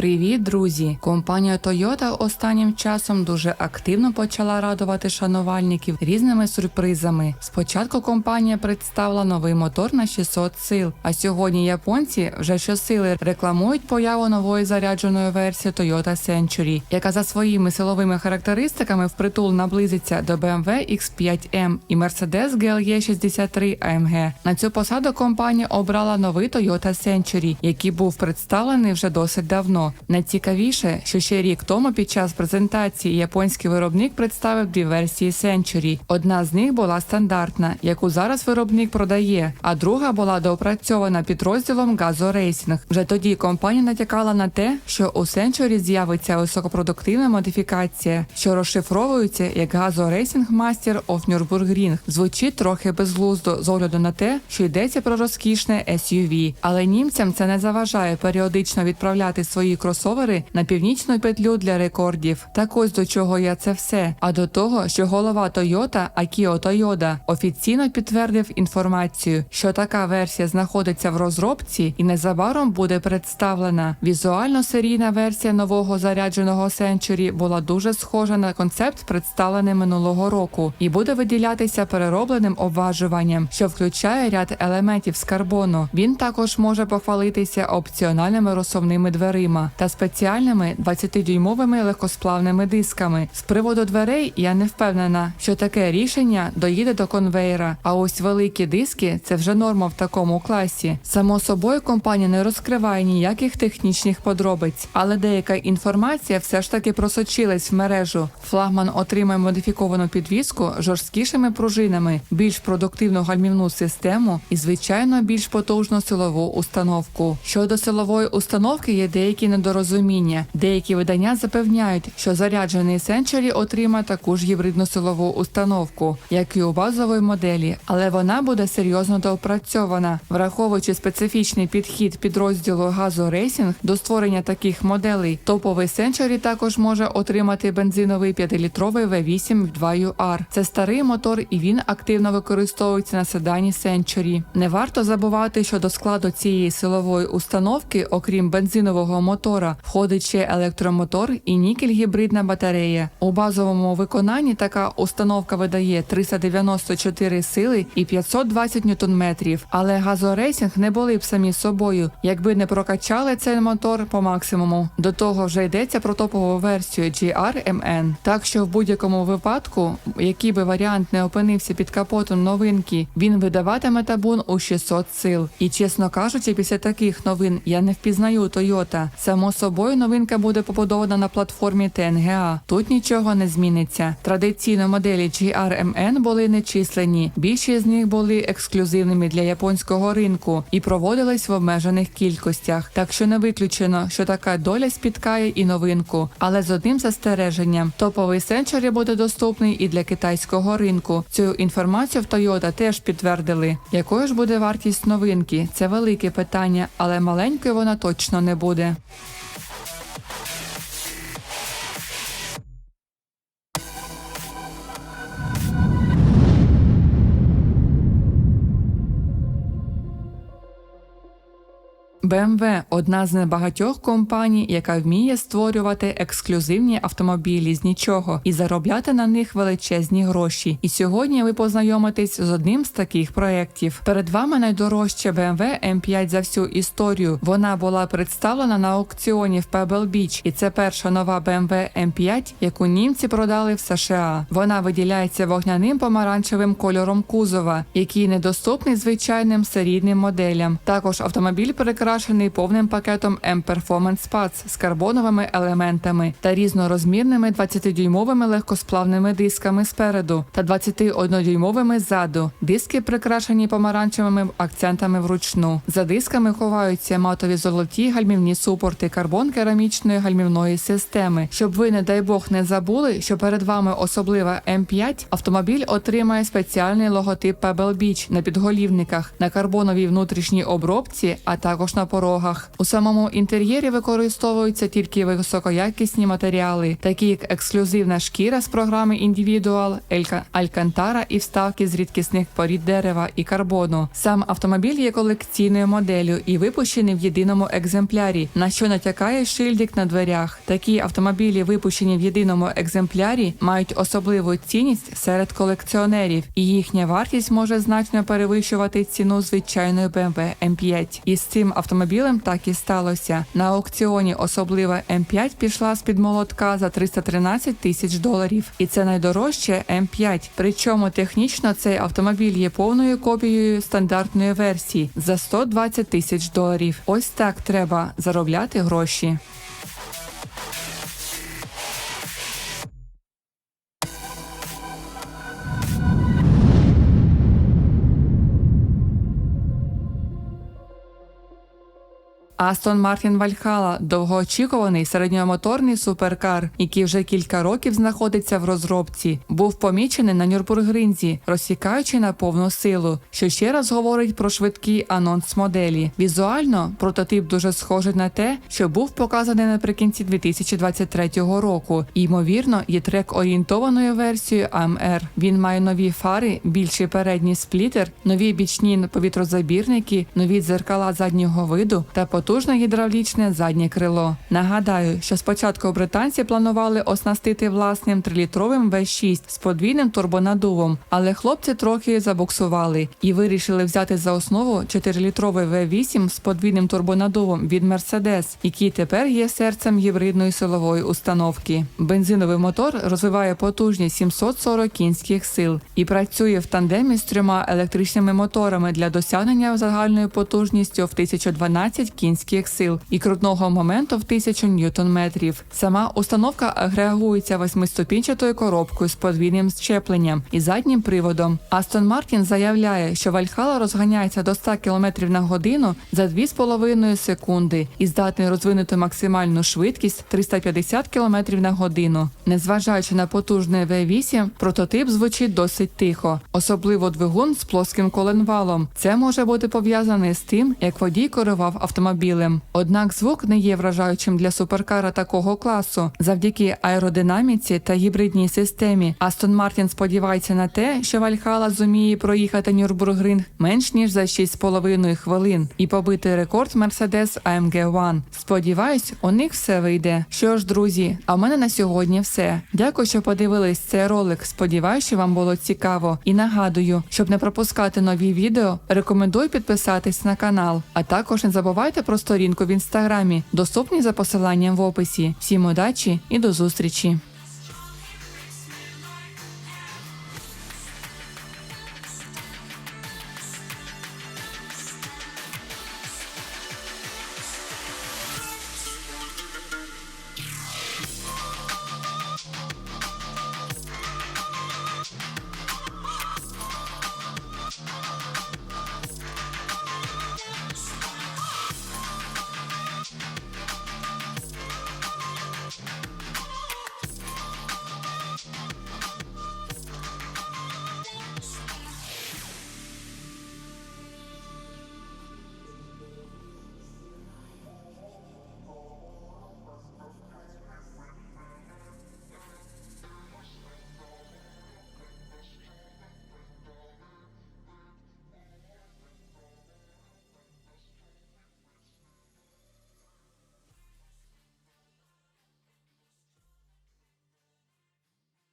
Привіт, друзі! Компанія Toyota останнім часом дуже активно почала радувати шанувальників різними сюрпризами. Спочатку компанія представила новий мотор на 600 сил, а сьогодні японці вже щосили рекламують появу нової зарядженої версії Toyota Century, яка за своїми силовими характеристиками впритул наблизиться до BMW X5M і Mercedes GLE 63 AMG. На цю посаду компанія обрала новий Toyota Century, який був представлений вже досить давно. Найцікавіше, що ще рік тому під час презентації японський виробник представив дві версії Century. Одна з них була стандартна, яку зараз виробник продає, а друга була доопрацьована підрозділом Газо Racing. Вже тоді компанія натякала на те, що у Century з'явиться високопродуктивна модифікація, що розшифровується як Газо Racing Master of Nürburgring. Звучить трохи безглуздо з огляду на те, що йдеться про розкішне SUV. Але німцям це не заважає періодично відправляти свої кросовери на північну петлю для рекордів. Так ось до чого я це все. А до того, що голова Toyota Акіо Тойода офіційно підтвердив інформацію, що така версія знаходиться в розробці і незабаром буде представлена. Візуально серійна версія нового зарядженого Century була дуже схожа на концепт, представлений минулого року, і буде виділятися переробленим обважуванням, що включає ряд елементів з карбону. Він також може похвалитися опціональними розсувними дверима та спеціальними 20-дюймовими легкосплавними дисками. З приводу дверей я не впевнена, що таке рішення доїде до конвейера. А ось великі диски це вже норма в такому класі. Само собою, компанія не розкриває ніяких технічних подробиць, але деяка інформація все ж таки просочилась в мережу. Флагман отримає модифіковану підвіску жорсткішими пружинами, більш продуктивну гальмівну систему і, звичайно, більш потужну силову установку. Щодо силової установки є деякі недорозуміння. Деякі видання запевняють, що заряджений Century отримає таку ж гібридну силову установку, як і у базової моделі, але вона буде серйозно доопрацьована, враховуючи специфічний підхід підрозділу газу Racing до створення таких моделей. Топовий Century також може отримати бензиновий 5-літровий V8 в 2UR. Це старий мотор, і він активно використовується на седані Century. Не варто забувати, що до складу цієї силової установки, окрім бензинового мотора, входить ще електромотор і нікель-гібридна батарея. У базовому виконанні така установка видає 394 сили і 520 ньютон-метрів. Але газорейсінг не були б самі собою, якби не прокачали цей мотор по максимуму. До того вже йдеться про топову версію GRMN. Так що в будь-якому випадку, який би варіант не опинився під капотом новинки, він видаватиме табун у 600 сил. І чесно кажучи, після таких новин я не впізнаю Toyota. Само собою новинка буде побудована на платформі ТНГА. Тут нічого не зміниться. Традиційно моделі GRMN були нечисленні. Більшість з них були ексклюзивними для японського ринку і проводились в обмежених кількостях. Так що не виключено, що така доля спіткає і новинку, але з одним застереженням: топовий Century буде доступний і для китайського ринку. Цю інформацію в Toyota теж підтвердили. Якою ж буде вартість новинки? Це велике питання, але маленькою вона точно не буде. BMW – одна з небагатьох компаній, яка вміє створювати ексклюзивні автомобілі з нічого і заробляти на них величезні гроші. І сьогодні ви познайомитесь з одним з таких проєктів. Перед вами найдорожча BMW M5 за всю історію. Вона була представлена на аукціоні в Pebble Beach, і це перша нова BMW M5, яку німці продали в США. Вона виділяється вогняним помаранчевим кольором кузова, який недоступний звичайним серійним моделям. Також автомобіль перекрашений повним пакетом M-Performance Pads з карбоновими елементами та різнорозмірними 20-дюймовими легкосплавними дисками спереду та 21-дюймовими ззаду. Диски прикрашені помаранчевими акцентами вручну. За дисками ховаються матові золоті гальмівні супорти карбон керамічної гальмівної системи. Щоб ви, не дай Бог, не забули, що перед вами особлива М5, автомобіль отримає спеціальний логотип Pebble Beach на підголівниках, на карбоновій внутрішній обробці, а також на порогах. У самому інтер'єрі використовуються тільки високоякісні матеріали, такі як ексклюзивна шкіра з програми Елька- Алькантара і вставки з рідкісних порід дерева і карбону. Сам автомобіль є колекційною моделлю і випущений в єдиному екземплярі, на що натякає шильдик на дверях. Такі автомобілі, випущені в єдиному екземплярі, мають особливу цінність серед колекціонерів, і їхня вартість може значно перевищувати ціну звичайної BMW M5. І з цим автомобілем так і сталося. На аукціоні особлива М5 пішла з під молотка за 313 тисяч доларів, і це найдорожче М5. Причому технічно цей автомобіль є повною копією стандартної версії за 120 тисяч доларів. Ось так треба заробляти гроші. Астон Мартін Вальхала довгоочікуваний середньомоторний суперкар, який вже кілька років знаходиться в розробці, був помічений на Нюрбургринзі, розсікаючи на повну силу, що ще раз говорить про швидкий анонс моделі. Візуально прототип дуже схожий на те, що був показаний наприкінці 2023 року. І, ймовірно, є трек орієнтованою версією AMR. Він має нові фари, більший передній сплітер, нові бічні повітрозабірники, нові дзеркала заднього виду та потужне гідравлічне заднє крило. Нагадаю, що спочатку британці планували оснастити власним трилітровим V6 з подвійним турбонадувом, але хлопці трохи забуксували і вирішили взяти за основу 4-літровий V8 з подвійним турбонадувом від Mercedes, який тепер є серцем гібридної силової установки. Бензиновий мотор розвиває потужність 740 кінських сил і працює в тандемі з трьома електричними моторами для досягнення загальною потужністю в 1012 кінських сил і крутного моменту в 1000 ньютон-метрів. Сама установка агрегується восьмиступінчатою коробкою з подвійним щепленням і заднім приводом. Астон Мартін заявляє, що Вальхала розганяється до 100 км на годину за 2,5 секунди і здатний розвинути максимальну швидкість 350 км на годину. Незважаючи на потужний V8, прототип звучить досить тихо, особливо двигун з плоским коленвалом. Це може бути пов'язане з тим, як водій керував автомобілем. Однак звук не є вражаючим для суперкара такого класу завдяки аеродинаміці та гібридній системі. Астон Мартін сподівається на те, що Вальхала зуміє проїхати Нюрбургринг менш ніж за 6,5 хвилин і побити рекорд Mercedes AMG One. Сподіваюсь, у них все вийде. Що ж, друзі, а в мене на сьогодні все. Дякую, що подивились цей ролик. Сподіваюсь, що вам було цікаво. І нагадую, щоб не пропускати нові відео, рекомендую підписатись на канал. А також не забувайте про сторінку в інстаграмі, доступні за посиланням в описі. Всім удачі і до зустрічі!